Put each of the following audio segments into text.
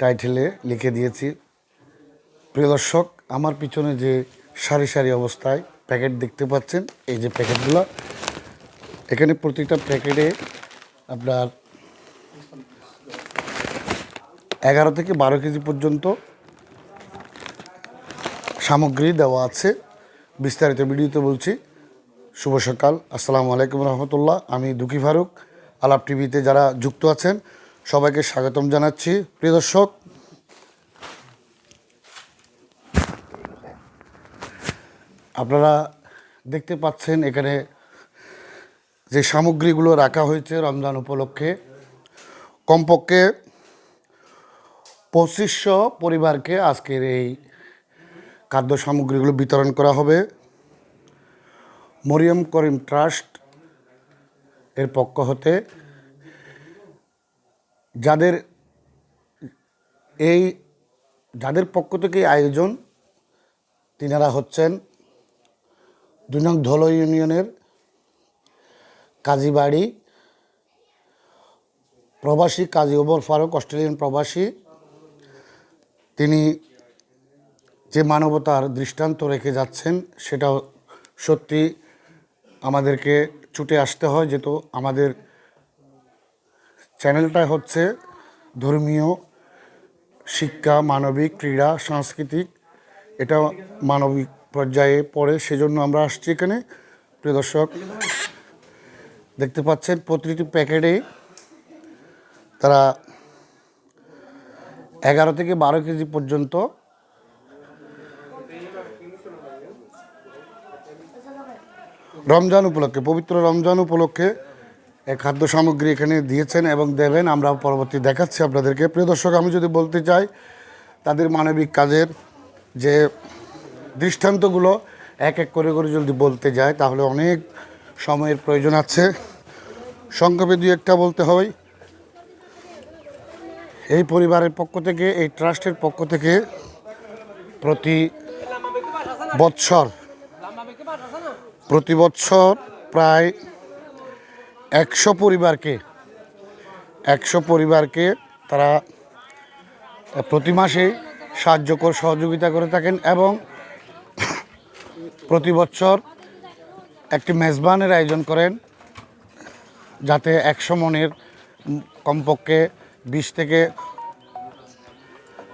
টাইটেলে লিখে দিয়েছি। প্রিয় দর্শক, আমার পিছনে যে সারি সারি অবস্থায় প্যাকেট দেখতে পাচ্ছেন, এই যে প্যাকেটগুলো, এখানে প্রতিটা প্যাকেটে আপনার এগারো থেকে বারো কেজি পর্যন্ত সামগ্রী দেওয়া আছে। বিস্তারিত ভিডিওতে বলছি, শুভ সকাল, আসসালামু আলাইকুম রহমতুল্লাহ, আমি দুঃখী ফারুক, আলাপ টিভিতে যারা যুক্ত আছেন সবাইকে স্বাগতম জানাচ্ছি। প্রিয় দর্শক, আপনারা দেখতে পাচ্ছেন এখানে যে সামগ্রীগুলো রাখা হয়েছে রমজান উপলক্ষে। কমপক্ষে পঁচিশশো পরিবারকে আজকের এই খাদ্য সামগ্রীগুলো বিতরণ করা হবে। মরিয়ম করিম ট্রাস্ট এর পক্ষ হতে যাদের এই, যাদের পক্ষ থেকে আয়োজন, তিনারা হচ্ছেন দুই নং ধলো ইউনিয়নের কাজীবাড়ি প্রবাসী কাজী ওমর ফারুক, অস্ট্রেলিয়ান প্রবাসী। তিনি যে মানবতার দৃষ্টান্ত রেখে যাচ্ছেন সেটা সত্যি আমাদেরকে ছুটে আসতে হয়, যেহেতু আমাদের চ্যানেলটা হচ্ছে ধর্মীয় শিক্ষা, মানবিক, ক্রীড়া, সাংস্কৃতিক। এটা মানবিক পর্যায়ে পড়ে, সেজন্য আমরা আসছি এখানে। প্রিয় দর্শক, দেখতে পাচ্ছেন প্রতিটি প্যাকেটে তারা এগারো থেকে বারো কেজি পর্যন্ত রমজান উপলক্ষে, পবিত্র রমজান উপলক্ষে খাদ্য সামগ্রী এখানে দিয়েছেন এবং দেবেন। আমরা পরবর্তী দেখাচ্ছি আপনাদেরকে। প্রিয় দর্শক, আমি যদি বলতে চাই, তাদের মানবিক কাজের যে দৃষ্টান্তগুলো, এক এক করে করে যদি বলতে যায়, তাহলে অনেক সময়ের প্রয়োজন আছে। সংক্ষেপে দুই একটা বলতে হয়। এই পরিবারের পক্ষ থেকে, এই ট্রাস্টের পক্ষ থেকে প্রতি বৎসর প্রতি বৎসর প্রায় একশো পরিবারকে একশো পরিবারকে তারা প্রতি মাসে সাহায্য সহযোগিতা করে থাকেন এবং প্রতি বছর একটি মেজবানের আয়োজন করেন যাতে একশো মনের কমপক্ষে বিশ থেকে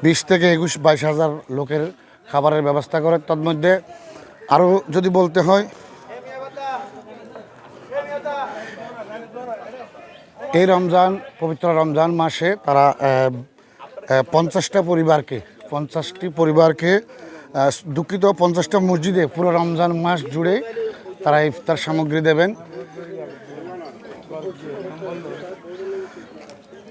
বিশ থেকে একুশ, বাইশ হাজার লোকের খাবারের ব্যবস্থা করে। তন্মধ্যে আরও যদি বলতে হয় এই রমজান, পবিত্র রমজান মাসে তারা পঞ্চাশটা পরিবারকে, পঞ্চাশটি পরিবারকে দুঃখিত, পঞ্চাশটা মসজিদে পুরো রমজান মাস জুড়ে তারা ইফতার সামগ্রী দেবেন।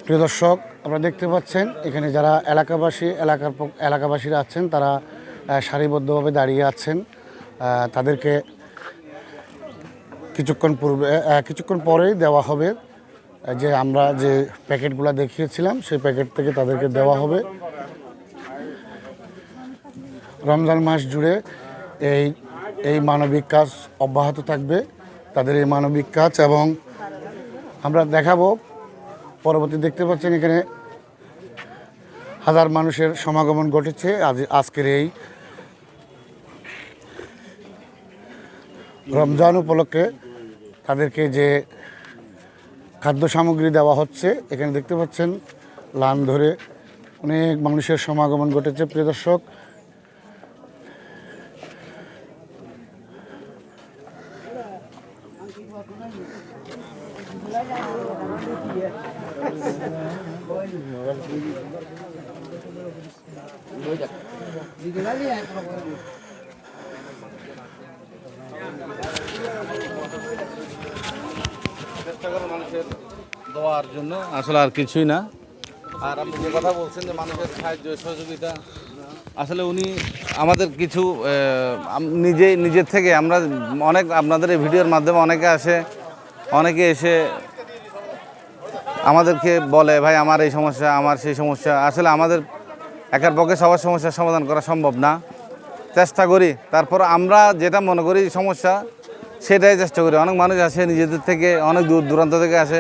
প্রিয় দর্শক, আপনারা দেখতে পাচ্ছেন, এখানে যারা এলাকাবাসী, এলাকার এলাকাবাসীরা আছেন, তারা সারিবদ্ধভাবে দাঁড়িয়ে আছেন। তাদেরকে কিছুক্ষণ পূর্বে কিছুক্ষণ পরেই দেওয়া হবে যে আমরা যে প্যাকেটগুলো দেখিয়েছিলাম, সেই প্যাকেট থেকে তাদেরকে দেওয়া হবে। রমজান মাস জুড়ে এই এই মানবিক কাজ অব্যাহত থাকবে, তাদের এই মানবিক কাজ এবং আমরা দেখাবো, পরবর্তী দেখতে পাচ্ছেন এখানে হাজার মানুষের সমাগমন ঘটেছে। আজ, আজকের এই রমজান উপলক্ষে তাদেরকে যে খাদ্য সামগ্রী দেওয়া হচ্ছে, এখানে দেখতে পাচ্ছেন লান ধরে অনেক মানুষের সমাগমন ঘটেছে, প্রিয় দর্শক। দেওয়ার জন্য আসলে আর কিছুই না। আর আপনি যে কথা বলছেন যে মানুষের সাহায্য সহযোগিতা আসলে উনি আমাদের কিছু নিজে নিজের থেকে আমরা অনেক আপনাদের এই ভিডিওর মাধ্যমে অনেকে আসে অনেকে এসে আমাদেরকে বলে ভাই আমার এই সমস্যা আমার সেই সমস্যা। আসলে আমাদের একার পক্ষে সবার সমস্যার সমাধান করা সম্ভব না। চেষ্টা করি তারপর আমরা যেটা মনে করি সমস্যা সেটাই চেষ্টা করি। অনেক মানুষ আসে নিজেদের থেকে অনেক দূর দূরান্ত থেকে আসে।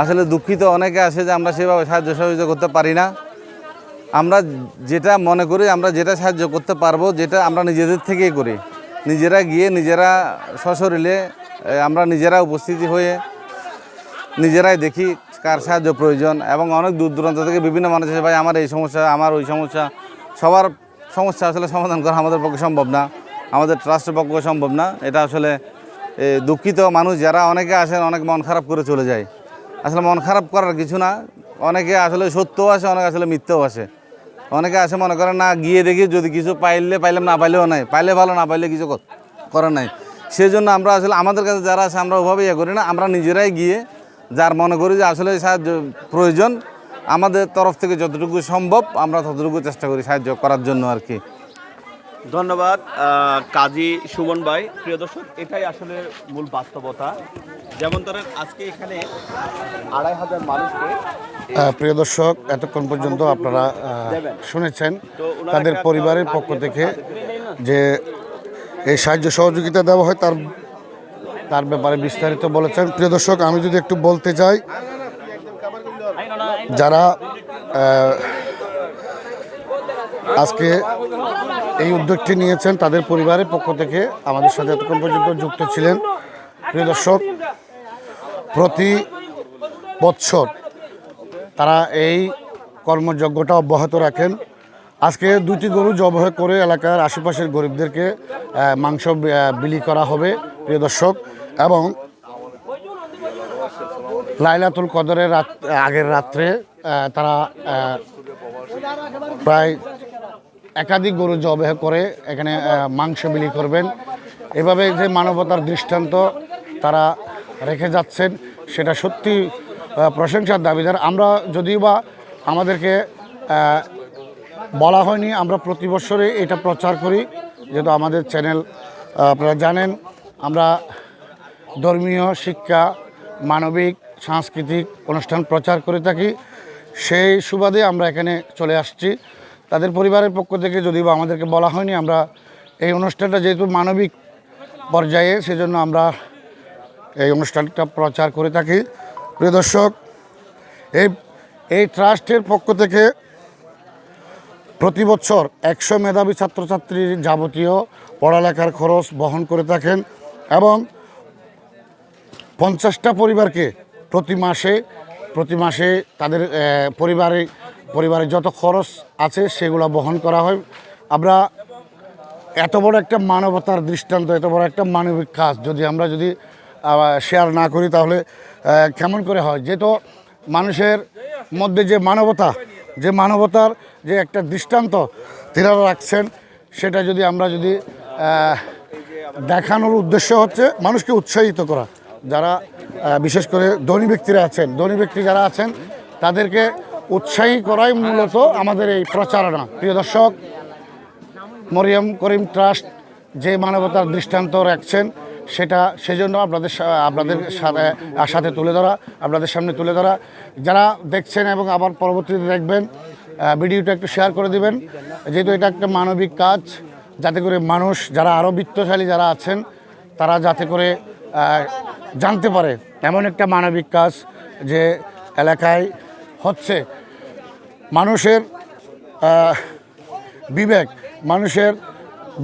আসলে দুঃখিত অনেকে আসে যে আমরা সেভাবে সাহায্য সহযোগিতা করতে পারি না। আমরা যেটা মনে করি, আমরা যেটা সাহায্য করতে পারব, যেটা আমরা নিজেদের থেকেই করি। নিজেরা গিয়ে নিজেরা সশরীরে আমরা নিজেরা উপস্থিতি হয়ে নিজেরাই দেখি কার সাহায্য প্রয়োজন এবং অনেক দূর দূরান্ত থেকে বিভিন্ন মানুষ এসে, ভাই, আমার এই সমস্যা, আমার ওই সমস্যা। সবার সমস্যা আসলে সমাধান করা আমাদের পক্ষে সম্ভব না। আমাদের ট্রাস্টের পক্ষে সম্ভব না। এটা আসলে দুঃখিত মানুষ যারা অনেকে আসেন, অনেক মন খারাপ করে চলে যায়। আসলে মন খারাপ করার কিছু না। অনেকে আসলে সত্যও আসে, অনেকে আসলে মিথ্যেও আসে। অনেকে আসে মনে করেন, না, গিয়ে দেখি যদি কিছু পাইলে পাইলাম, না পাইলেও নাই। পাইলে ভালো, না পাইলে কিছু কর- করার নাই। সেই জন্য আমরা আসলে আমাদের কাছে যারা আছে, আমরা ওভাবে ইয়ে করি না। আমরা নিজেরাই গিয়ে যার মনে করি যে আসলে সাহায্য প্রয়োজন, আমাদের তরফ থেকে যতটুকু সম্ভব আমরা ততটুকু চেষ্টা করি সাহায্য করার জন্য আর কি। ধন্যবাদ কাজী সুমন ভাই। প্রিয় দর্শক, এটাই আসলে মূল বাস্তবতা। যেমন ধরেন আজকে এখানে আড়াই হাজার মানুষকে প্রিয় দর্শক এতক্ষণ পর্যন্ত আপনারা শুনেছেন তাদের পরিবারের পক্ষ থেকে যে এই সাহায্য সহযোগিতা দেওয়া হয় তার তার ব্যাপারে বিস্তারিত বলেছেন। প্রিয় দর্শক আমি যদি একটু বলতে চাই যারা আজকে এই উদ্যোগটি নিয়েছেন তাদের পরিবারের পক্ষ থেকে আমাদের সাথে এতক্ষণ পর্যন্ত যুক্ত ছিলেন। প্রিয় দর্শক প্রতি বৎসর তারা এই কর্মযজ্ঞটা অব্যাহত রাখেন। আজকে দুটি গরু জবাহ করে এলাকার আশেপাশের গরিবদেরকে মাংস বিলি করা হবে, প্রিয় দর্শক। এবং লাইলাতুল কদরের রাত, আগের রাত্রে তারা প্রায় একাধিক গরু জবাহ করে এখানে মাংস বিলি করবেন। এভাবে যে মানবতার দৃষ্টান্ত তারা রেখে যাচ্ছেন, সেটা সত্যি প্রশংসার দাবিদার। আমরা যদিও বা আমাদেরকে বলা হয়নি, আমরা প্রতি বছরে এটা প্রচার করি। যেহেতু আমাদের চ্যানেল আপনারা জানেন, আমরা ধর্মীয়, শিক্ষা, মানবিক, সাংস্কৃতিক অনুষ্ঠান প্রচার করে থাকি। সেই সুবাদে আমরা এখানে চলে আসছি। তাদের পরিবারের পক্ষ থেকে যদিও আমাদেরকে বলা হয়নি, আমরা এই অনুষ্ঠানটা যেহেতু মানবিক পর্যায়ে, সেজন্য আমরা এই অনুষ্ঠানটা প্রচার করে থাকি। প্রিয় দর্শক, এই এই ট্রাস্টের পক্ষ থেকে প্রতি বছর একশো মেধাবী ছাত্রছাত্রীর যাবতীয় পড়ালেখার খরচ বহন করে থাকেন এবং পঞ্চাশটা পরিবারকে প্রতি মাসে প্রতি মাসে তাদের পরিবারে পরিবারের যত খরচ আছে সেগুলো বহন করা হয়। আমরা এত বড় একটা মানবতার দৃষ্টান্ত, এত বড় একটা মানবিক কাজ, যদি আমরা যদি শেয়ার না করি তাহলে কেমন করে হয়? যেহেতু মানুষের মধ্যে যে মানবতা, যে মানবতার যে একটা দৃষ্টান্ত তিনারা রাখছেন, সেটা যদি আমরা যদি দেখানোর উদ্দেশ্য হচ্ছে মানুষকে উৎসাহিত করা। যারা বিশেষ করে ধনী ব্যক্তিরা আছেন, ধনী ব্যক্তি যারা আছেন, তাদেরকে উৎসাহী করাই মূলত আমাদের এই প্রচারণা। প্রিয় দর্শক, মরিয়ম করিম ট্রাস্ট যে মানবতার দৃষ্টান্ত রাখছেন সেটা সেজন্য আপনাদের আপনাদের সাথে সাথে তুলে ধরা, আপনাদের সামনে তুলে ধরা। যারা দেখছেন এবং আবার পরবর্তীতে দেখবেন ভিডিওটা একটু শেয়ার করে দিবেন। যেহেতু এটা একটা মানবিক কাজ, যাতে করে মানুষ যারা আরও বিত্তশালী যারা আছেন, তারা যাতে করে জানতে পারে। এমন একটা মানবিক কাজ যে এলাকায় হচ্ছে। মানুষের বিবেক মানুষের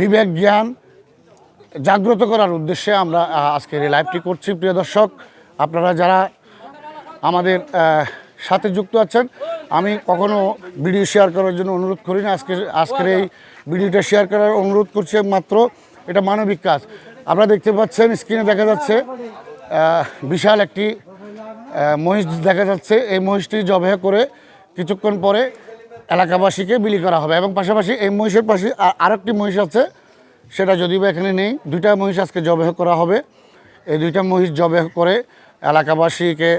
বিবেক, জ্ঞান জাগ্রত করার উদ্দেশ্যে আমরা আজকের এই লাইভটি করছি। প্রিয় দর্শক, আপনারা যারা আমাদের সাথে যুক্ত আছেন, আমি কখনো ভিডিও শেয়ার করার জন্য অনুরোধ করি না। আজকে আজকের এই ভিডিওটা শেয়ার করার অনুরোধ করছি মাত্র এটা মানবিক কাজ। আপনারা দেখতে পাচ্ছেন স্ক্রিনে দেখা যাচ্ছে বিশাল একটি মহিষ দেখা যাচ্ছে। এই মহিষটি জবাহ করে কিছুক্ষণ পরে এলাকাবাসীকে বিলি করা হবে এবং পাশাপাশি এই মহিষের পাশে আরেকটি মহিষ আছে সেটা যদিও বা এখানে নেই। দুইটা মহিষ আজকে জবাহ করা হবে। এই দুইটা মহিষ জবাহ করে এলাকাবাসীকে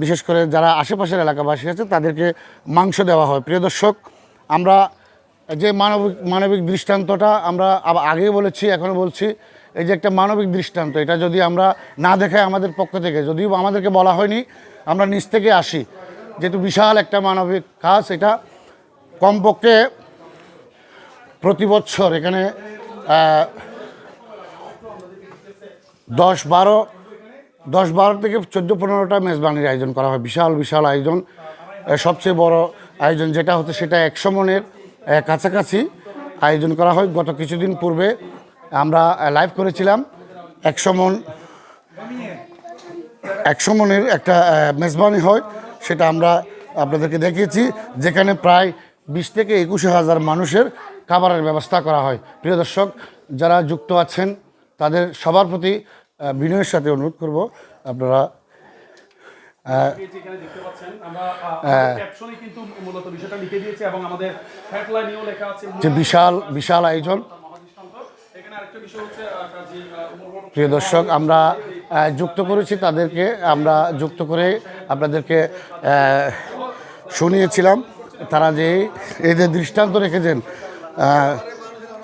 বিশেষ করে যারা আশেপাশের এলাকাবাসী আছে, তাদেরকে মাংস দেওয়া হয়। প্রিয় দর্শক, আমরা যে মানবিক মানবিক দৃষ্টান্তটা আমরা আগেই বলেছি, এখনও বলছি, এই যে একটা মানবিক দৃষ্টান্ত, এটা যদি আমরা না দেখাই আমাদের পক্ষ থেকে, যদিও আমাদেরকে বলা হয়নি, আমরা নিচ থেকে আসি। যেহেতু বিশাল একটা মানবিক কাজ, এটা কমপক্ষে প্রতি বছর এখানে দশ বারো দশ বারো থেকে চোদ্দ পনেরোটা মেজবানির আয়োজন করা হয়। বিশাল বিশাল আয়োজন। সবচেয়ে বড় আয়োজন যেটা হচ্ছে সেটা একশো মনের কাছাকাছি আয়োজন করা হয়। গত কিছুদিন পূর্বে আমরা লাইভ করেছিলাম। একশো মন, একশো মনের একটা মেজবানি হয়। সেটা আমরা আপনাদেরকে দেখিয়েছি। যেখানে প্রায় বিশ থেকে একুশ হাজার মানুষের খাবারের ব্যবস্থা করা হয়। প্রিয় দর্শক যারা যুক্ত আছেন তাদের সবার প্রতি বিনয়ের সাথে অনুরোধ করব আপনারা যে বিশাল বিশাল আয়োজন। প্রিয় দর্শক আমরা যুক্ত করেছি তাদেরকে আমরা যুক্ত করে আপনাদেরকে শুনিয়েছিলাম। তারা যে এদের দৃষ্টান্ত রেখেছেন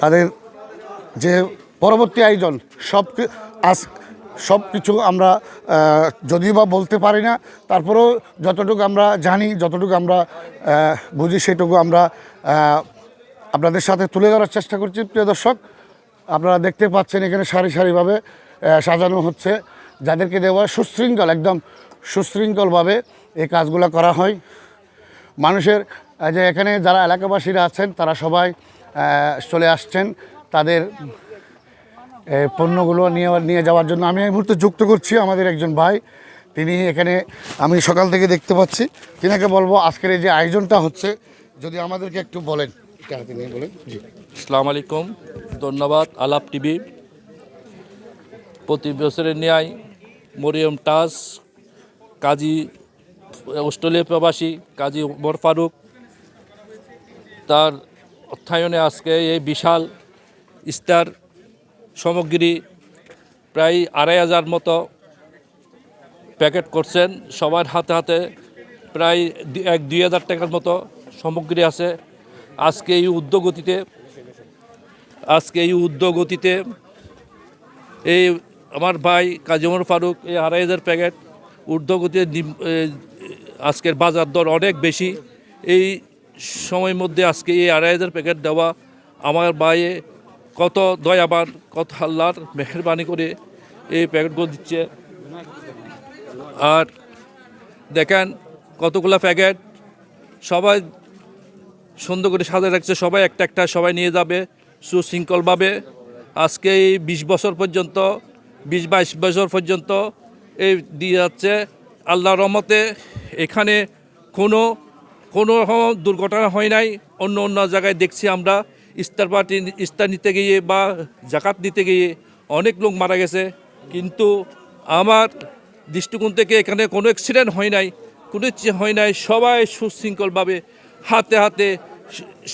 তাদের যে পরবর্তী আয়োজন সব আজ সব কিছু আমরা যদিও বা বলতে পারি না, তারপরেও যতটুকু আমরা জানি, যতটুকু আমরা বুঝি, সেটুকু আমরা আপনাদের সাথে তুলে ধরার চেষ্টা করছি। প্রিয় দর্শক, আপনারা দেখতে পাচ্ছেন এখানে সারি সারিভাবে সাজানো হচ্ছে। যাদেরকে দেওয়া সুশৃঙ্খল, একদম সুশৃঙ্খলভাবে এই কাজগুলো করা হয়। মানুষের যে এখানে যারা এলাকাবাসীরা আছেন, তারা সবাই চলে আসছেন তাদের পণ্যগুলো নিয়ে নিয়ে যাওয়ার জন্য। আমি এই মুহূর্তে যুক্ত করছি আমাদের একজন ভাই। তিনি এখানে, আমি সকাল থেকে দেখতে পাচ্ছি। তিনাকে বলব আজকের এই যে আয়োজনটা হচ্ছে, যদি আমাদেরকে একটু বলেন। তিনি বলেন? জি। আসসালামু আলাইকুম। ধন্যবাদ আলাপ টিভি। প্রতি বছরের ন্যায় মরিয়ম টাস, কাজী অস্ট্রেলিয়া প্রবাসী কাজী উমর ফারুক, তার অর্থায়নে আজকে এই বিশাল ইস্তার সামগ্রী প্রায় আড়াই হাজার মতো প্যাকেট করছেন। সবার হাতে হাতে প্রায় এক, দুই হাজার টাকার মতো সামগ্রী আছে। আজকে এই উদ্যোগতিতে, আজকে এই উদ্যোগতিতে এই আমার ভাই কাজী ওমর ফারুক এই আড়াই হাজার প্যাকেট ঊর্ধ্বগতিতে আজকের বাজার দর অনেক বেশি। এই সময়ের মধ্যে আজকে এই আড়াই হাজার প্যাকেট দেওয়া আমার ভাইয়ে কত দয়াবান, কত আল্লাহর মেহরবানি করে এই প্যাকেটগুলো দিচ্ছে। আর দেখেন কতগুলো প্যাকেট, সবাই সুন্দর করে সাজিয়ে রাখছে, সবাই একটা একটা সবাই নিয়ে যাবে সুশৃঙ্খলভাবে। আজকে এই বিশ বছর পর্যন্ত, বিশ বাইশ বছর পর্যন্ত এই দিয়ে যাচ্ছে। আল্লাহ রহমতে এখানে কোনো কোনো রকম দুর্ঘটনা হয় নাই। অন্য অন্য জায়গায় দেখছি আমরা ইস্তার পার্টি ইস্তার নিতে গিয়ে বা জাকাত নিতে গিয়ে অনেক লোক মারা গেছে। কিন্তু আমার দৃষ্টিকোণ থেকে এখানে কোনো অ্যাক্সিডেন্ট হয় নাই, কোনো হয় নাই। সবাই সুশৃঙ্খলভাবে হাতে হাতে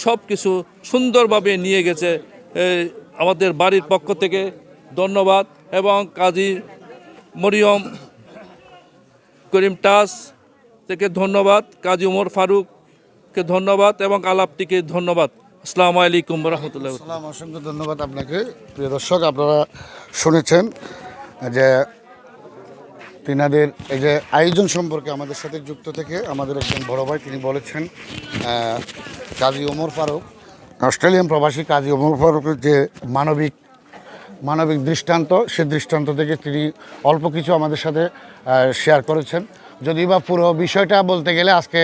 সব কিছু সুন্দরভাবে নিয়ে গেছে আমাদের বাড়ির পক্ষ থেকে। ধন্যবাদ। এবং কাজী মরিয়ম করিম টাস থেকে ধন্যবাদ, কাজী উমর ফারুককে ধন্যবাদ এবং আলাপটিকে ধন্যবাদ। আসসালামু আলাইকুম রহমতুল্লাহ। সালাম অসংখ্য ধন্যবাদ আপনাকে। প্রিয় দর্শক, আপনারা শুনেছেন যে তিনাদের এই যে আয়োজন সম্পর্কে আমাদের সাথে যুক্ত থেকে আমাদের একজন বড় ভাই তিনি বলেছেন কাজী ওমর ফারুক, অস্ট্রেলিয়ান প্রবাসী কাজী ওমর ফারুকের যে মানবিক মানবিক দৃষ্টান্ত, সে দৃষ্টান্ত থেকে তিনি অল্প কিছু আমাদের সাথে শেয়ার করেছেন। যদি বা পুরো বিষয়টা বলতে গেলে আজকে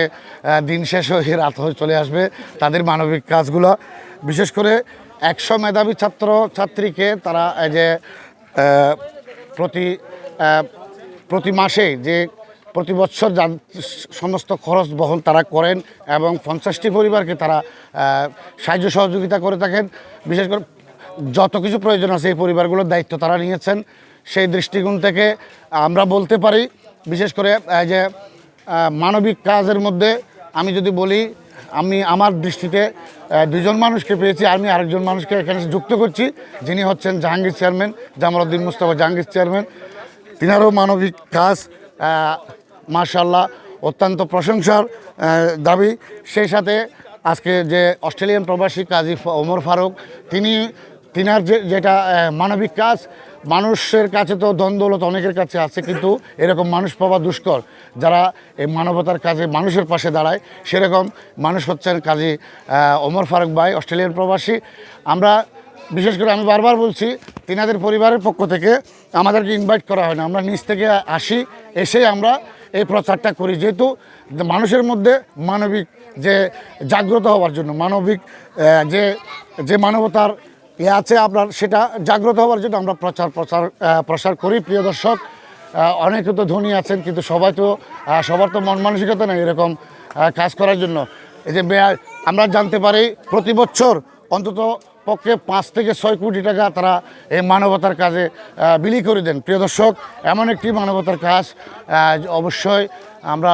দিন শেষ হয়ে রাত হয়ে চলে আসবে তাদের মানবিক কাজগুলো। বিশেষ করে একশো মেধাবী ছাত্র, ছাত্রীকে তারা এই যে প্রতি প্রতি মাসে যে প্রতি বছর সমস্ত খরচ বহন তারা করেন এবং পঞ্চাশটি পরিবারকে তারা সাহায্য সহযোগিতা করে থাকেন। বিশেষ করে যত কিছু প্রয়োজন আছে এই পরিবারগুলোর দায়িত্ব তারা নিয়েছেন। সেই দৃষ্টিকোণ থেকে আমরা বলতে পারি বিশেষ করে যে মানবিক কাজের মধ্যে আমি যদি বলি, আমি আমার দৃষ্টিতে দুজন মানুষকে পেয়েছি, আমি আরেকজন মানুষকে এখানে যুক্ত করছি, যিনি হচ্ছেন জাহাঙ্গীর চেয়ারম্যান, জামালউদ্দিন মুস্তফা জাহাঙ্গীর চেয়ারম্যান। তিনারও মানবিক কাজ মার্শাল্লাহ অত্যন্ত প্রশংসার দাবি। সেই সাথে আজকে যে অস্ট্রেলিয়ান প্রবাসী কাজী ওমর ফারুক, তিনি, তিনার যে, যেটা মানবিক কাজ মানুষের কাছে তো দ্বন্দ্বলত অনেকের কাছে আছে, কিন্তু এরকম মানুষ পাওয়া দুষ্কর। যারা এই মানবতার কাজে মানুষের পাশে দাঁড়ায়, সেরকম মানুষ হচ্ছেন কাজী ওমর ফারুক ভাই অস্ট্রেলিয়ান প্রবাসী। আমরা, বিশেষ করে আমি বারবার বলছি, তিনাদের পরিবারের পক্ষ থেকে আমাদেরকে ইনভাইট করা হয় না। আমরা নিচ থেকে আসি, এসে আমরা এই প্রচারটা করি। যেহেতু মানুষের মধ্যে মানবিক যে জাগ্রত হওয়ার জন্য, মানবিক যে যে মানবতার আছে আপনার, সেটা জাগ্রত হওয়ার জন্য আমরা প্রচার প্রচার প্রসার করি। প্রিয় দর্শক অনেকে তো ধনী আছেন, কিন্তু সবাই তো সবার তো মন মানসিকতা নেই এরকম কাজ করার জন্য। এই যে আমরা জানতে পারি প্রতি বছর অন্তত পক্ষে পাঁচ থেকে ছয় কোটি টাকা তারা এই মানবতার কাজে বিলি করে দেন। প্রিয় দর্শক, এমন একটি মানবতার কাজ অবশ্যই আমরা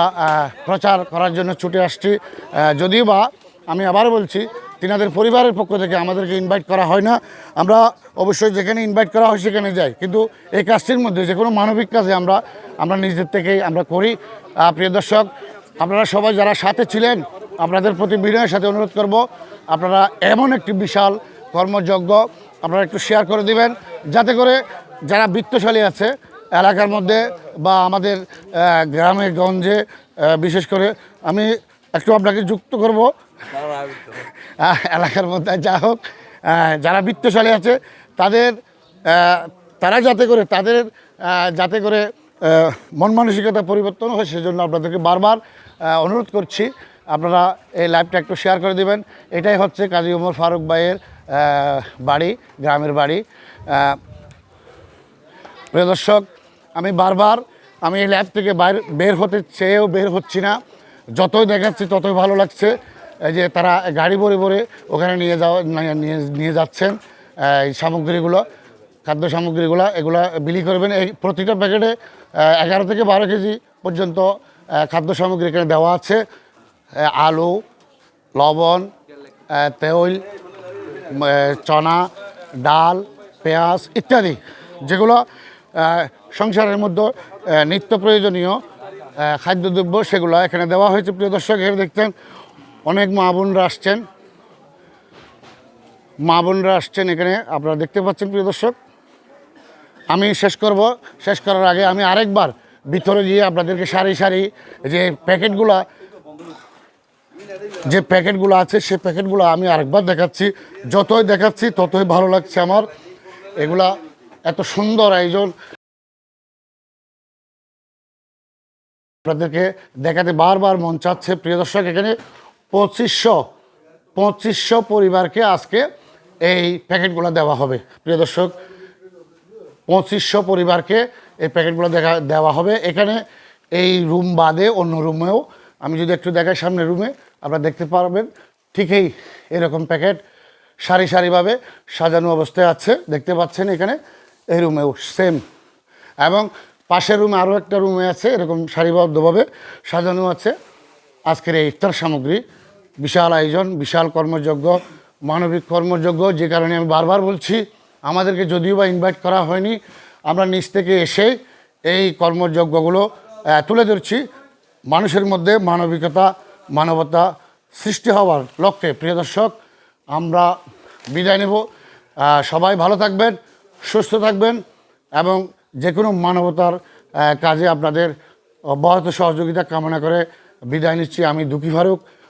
প্রচার করার জন্য ছুটে আসছি। যদিও বা আমি আবার বলছি তিনাদের পরিবারের পক্ষ থেকে আমাদেরকে ইনভাইট করা হয় না। আমরা অবশ্যই যেখানে ইনভাইট করা হয় সেখানে যাই। কিন্তু এই কাজটির মধ্যে যে কোনো মানবিক কাজে আমরা আমরা নিজের থেকেই আমরা করি। প্রিয় দর্শক, আপনারা সবাই যারা সাথে ছিলেন, আপনাদের প্রতি বিনয়ের সাথে অনুরোধ করব, আপনারা এমন একটি বিশাল কর্মযজ্ঞ আপনারা একটু শেয়ার করে দিবেন, যাতে করে যারা বৃত্তশালী আছে, এলাকার মধ্যে বা আমাদের গ্রামে, গঞ্জে বিশেষ করে আমি একটু আপনাকে যুক্ত করব। এলাকার মধ্যে যা হোক যারা বৃত্তশালী আছে, তাদের তারা যাতে করে, তাদের যাতে করে মন মানসিকতা পরিবর্তন হয়, সেজন্য আপনাদেরকে বারবার অনুরোধ করছি, আপনারা এই লাইভটা একটু শেয়ার করে দেবেন। এটাই হচ্ছে কাজী ওমর ফারুক ভাইয়ের বাড়ি, গ্রামের বাড়ি। প্রিয় দর্শক, আমি বারবার, আমি এই ল্যাব থেকে বাইর, বের হতে চেয়েও বের হচ্ছি না। যতই দেখাচ্ছি, ততই ভালো লাগছে। এই যে তারা গাড়ি ভরে ভরে ওখানে নিয়ে যাওয়া, নিয়ে- যাচ্ছেন, এই সামগ্রীগুলো, খাদ্য সামগ্রীগুলো, এগুলো বিলি করবেন। এই প্রতিটা প্যাকেটে এগারো থেকে বারো কেজি পর্যন্ত খাদ্য সামগ্রী এখানে দেওয়া আছে। আলু, লবণ তেল চনা, ডাল, পেঁয়াজ ইত্যাদি, যেগুলো সংসারের মধ্যে নিত্য প্রয়োজনীয় খাদ্যদ্রব্য সেগুলো এখানে দেওয়া হয়েছে। প্রিয় দর্শক, এখানে দেখতেন অনেক মা বোনরা আসছেন। মা বোনরা আসছেন এখানে, আপনারা দেখতে পাচ্ছেন প্রিয় দর্শক। আমি শেষ করব, শেষ করার আগে আমি আরেকবার ভিতরে গিয়ে আপনাদেরকে সারি সারি যে প্যাকেটগুলা, যে প্যাকেটগুলো আছে, সে প্যাকেটগুলো আমি আরেকবার দেখাচ্ছি। যতই দেখাচ্ছি, ততই ভালো লাগছে আমার। এগুলা এত সুন্দর আয়োজন। আপনাদেরকে দেখাতে বারবার মন চাচ্ছে। প্রিয় দর্শক, এখানে পঁচিশশো পঁচিশশো পরিবারকে আজকে এই প্যাকেটগুলো দেওয়া হবে। প্রিয় দর্শক, পঁচিশশো পরিবারকে এই প্যাকেটগুলো দেখা, দেওয়া হবে। এখানে এই রুম বাদে অন্য রুমেও, আমি যদি একটু দেখাই সামনের রুমে, আপনারা দেখতে পারবেন, ঠিকই এরকম প্যাকেট সারি সারিভাবে সাজানো অবস্থায় আছে। দেখতে পাচ্ছেন এখানে এই রুমেও, সেম। এবং পাশের রুমে আরও একটা রুমে আছে, এরকম সারিবদ্ধভাবে সাজানো আছে। আজকের এই ইফতার সামগ্রী বিশাল আয়োজন, বিশাল কর্মযজ্ঞ, মানবিক কর্মযজ্ঞ, যে কারণে আমি বারবার বলছি, আমাদেরকে যদিও বা ইনভাইট করা হয়নি, আমরা নিচ থেকে এসে এই কর্মযজ্ঞগুলো তুলে ধরছি। মানুষের মধ্যে মানবিকতা, মানবতা সৃষ্টি হওয়ার লক্ষ্যে। প্রিয় দর্শক, আমরা বিদায় নেব। সবাই ভালো থাকবেন, সুস্থ থাকবেন এবং যে কোনো মানবতার কাজে আপনাদের অব্যাহত সহযোগিতা কামনা করে বিদায় নিচ্ছি। আমি দুঃখী ফারুক।